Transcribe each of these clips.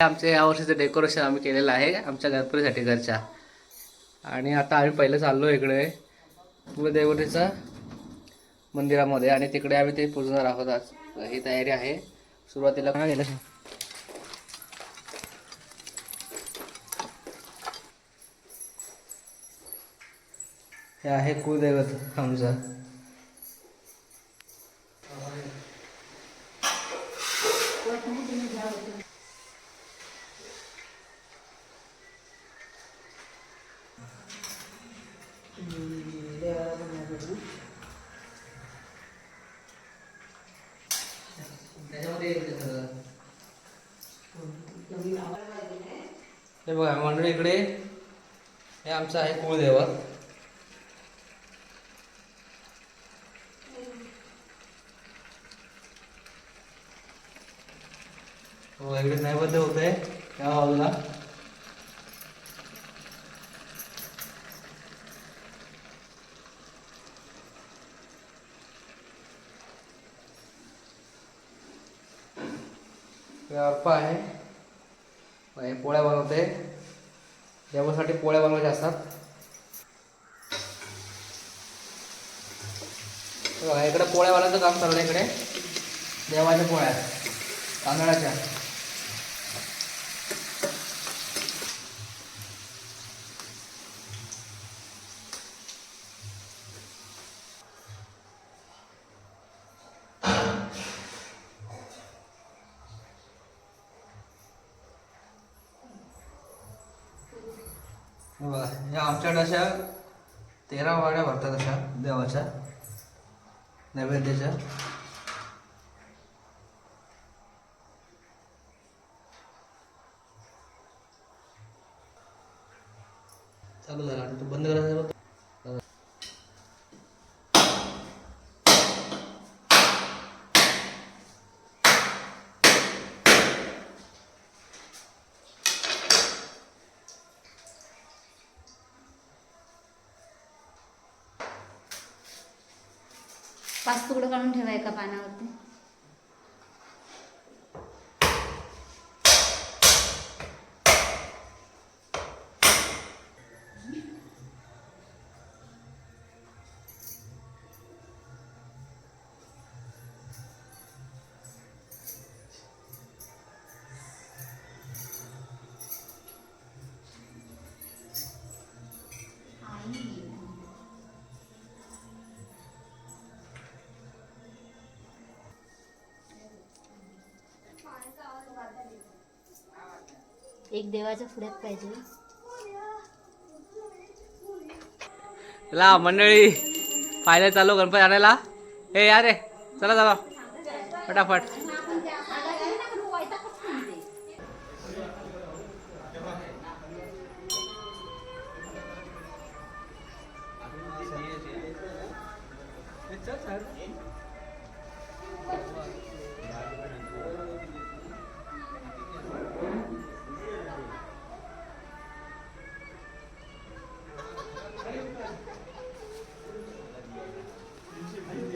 आमचं या वर्षाचं डेकोरेशन आम्ही केलेलं आहे आमच्या गणपतीसाठी घरच्या. आणि आता आम्ही पहिले चाललो इकडे कुलदेवतेचा मंदिरामध्ये आणि तिकडे आम्ही ते पुजणार आहोत आज. ही तयारी आहे. सुरुवातीला काय गेलं? हे आहे कुलदैवत आमचं. हे बघा मंडळी इकडे हे आमचं आहे कुळदेवत. हो इकडे नैवेद्य होत आहे त्या बाजूला. हे आहे. हे पोळ्या बनवते. देवासाठी पोळ्या बनवायच्या असतात. इकडे पोळ्या बनवायचं काम चाललं आहे इकडे. देवाच्या पोळ्या तांदळाच्या. या आमच्याकडे अशा तेरा वाड्या भरतात अशा देवाच्या नैवेद्याच्या. चालू झाला आणि तो बंद करायचा पाच तुकडं काढून ठेवा एका पानावरती. एक देवाच्या फुड्यात पाहिजे. ला मंडळी पाहिलं चालू गणपती आणायला. हे या रे चला चला फटाफट.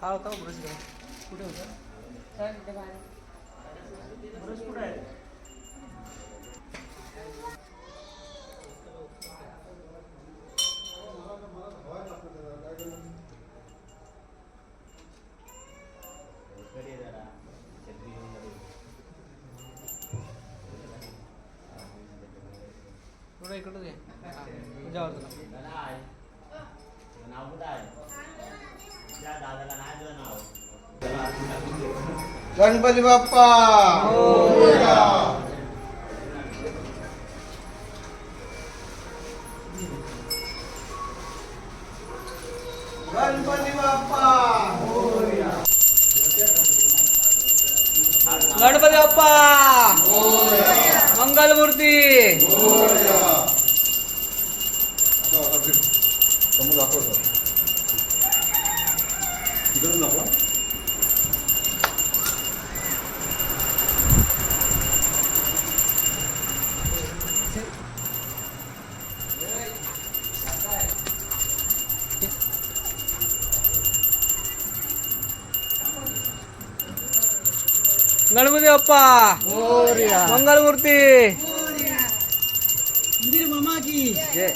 हा होता ब्रश कुठे होता? ब्रश कुठे आहे? थोडं इकडं दे. तुझ्यावर तुला. नाव कुठं आहे त्या दादाला नाही दिलं गणपती बाप्पा! गणपती बाप्पा! गणपती बाप्पा! मंगलमूर्ती! गणपती बाप्पा मंगलमूर्ती जय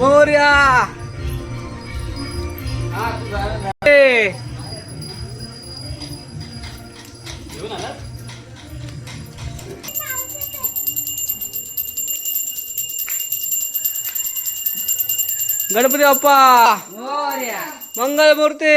मोरया. गणपती बाप्पा. गणपती बाप्पा मंगलमूर्ती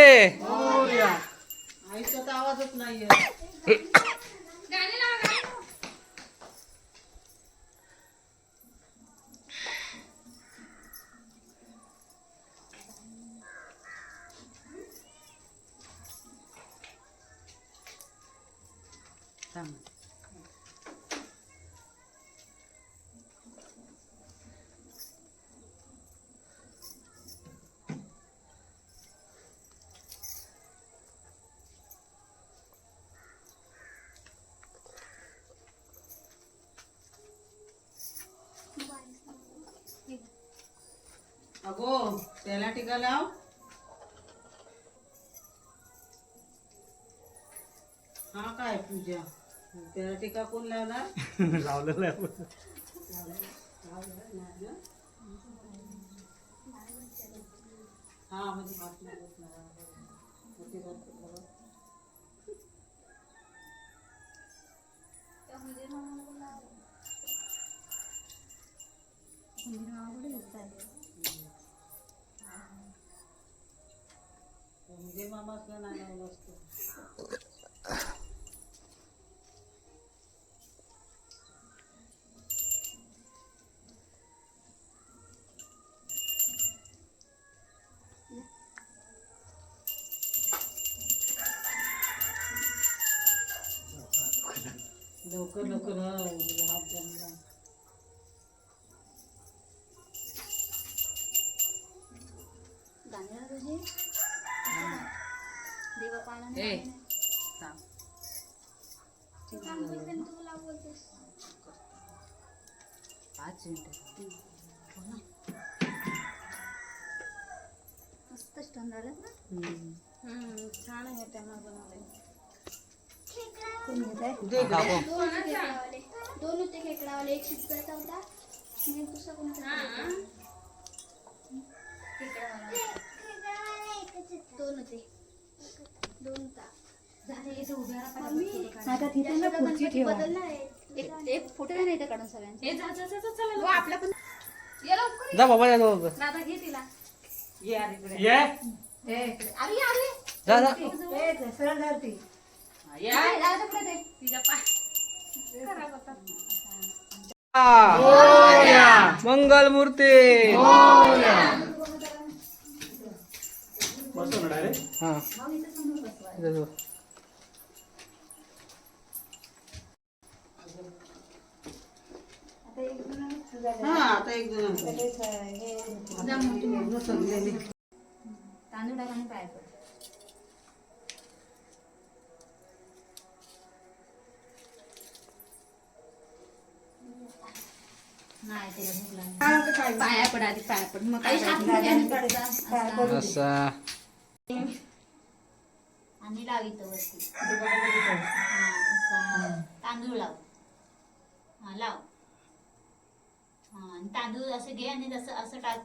अगो टीका लाव हा काय पूजा? त्याला टीका कोण लावणार लावलेलं आहे हा। म्हणजे हात नाही लवकर लवकर पाच मिनिटं मस्त स्टोन झालं ना? छान आहे त्यांना बनवलंय कोण घेत आहे दे गं. दोन होते खेकडावाले. दोन होते खेकडावाले. एक शिजवायचा होता. आणि दुसरा कोणता दोन होते. दोन जा बाबा जा जा, जा. दादा घे तिला. ये यार इकडे. ये. अरे अरे. जा जा. हा, ये. दादा पुढे दे. तिच्या पाय. खराब होता मंगलमूर्ती हा. जाऊ. हा आता एक जण तांदूळ टाकाने पाय. पाया पड आधी पाया पड मग काय? असा आणि लावित वरती. हा, असा. तांदूळ लाव. हा लाव. हा आणि तांदूळ असं घे आणि तसं असं टाक.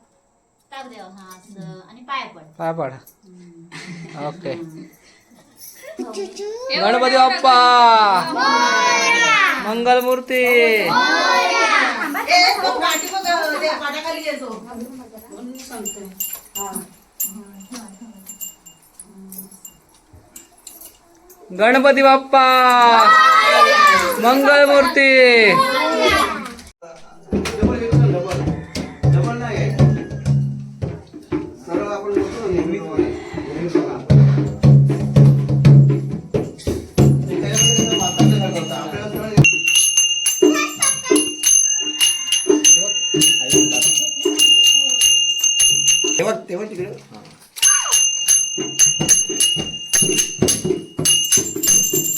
टाक देव. हा असं. आणि पाया पड. पाय पाडा. ओके. गणपती बाप्पा! मंगलमूर्ती! ए, बघ, पाठी बघ, ते पाटाखाली येतो म्हणून सांगते हा गणपती बाप्पा मंगल मूर्ती डबल नाही आहे सरळ आपण बोलतो ना नेहमीप्रमाणे नेहमी बघा. ते त्याच्यामध्ये कसं माताचं गणपती बाप्पा! मंगल मूर्ती तेव्हा तेव्हा तिकडे. Thank you.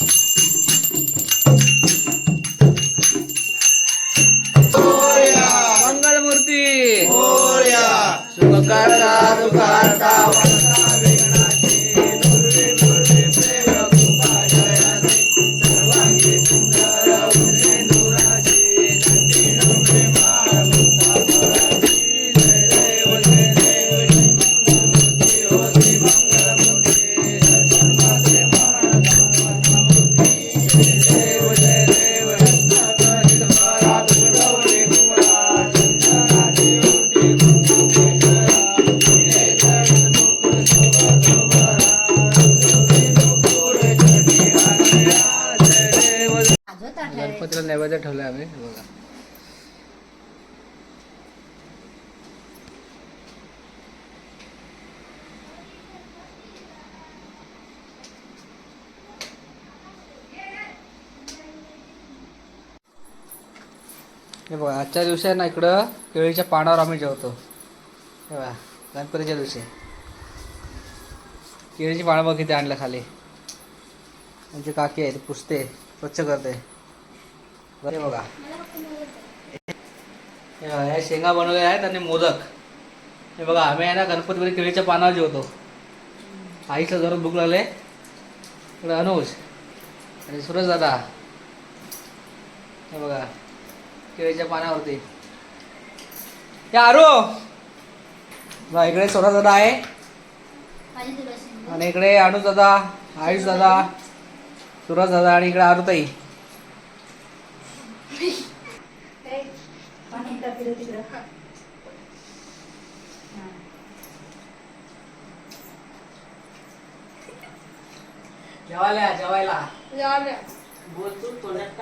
हे बघा आजच्या दिवशी आहे ना इकडं केळीच्या पानावर आम्ही जेवतो. हे बघा गणपतीच्या दिवशी. केळीची पानं बघ किती आणलं खाली. म्हणजे काकी आहे ते पुसते स्वच्छ करते. बरे बघा. हे बघा शेंगा बनवलेल्या आहेत आणि मोदक. हे बघा आम्ही आहे ना गणपतीमध्ये केळीच्या पानावर जेवतो. आईचं जरूर भूक लागले. इकडे अनुज आणि सुरज दादा. हे बघा. केळीच्या पानावरती. हे आरो! बघा इकडे सुरज दादा आहे. आणि इकडे अनुज दादा आयुष दादा सुरज दादा आणि इकडे आरुताई. जेवायला या, जेवायला. बोल तू तोंडात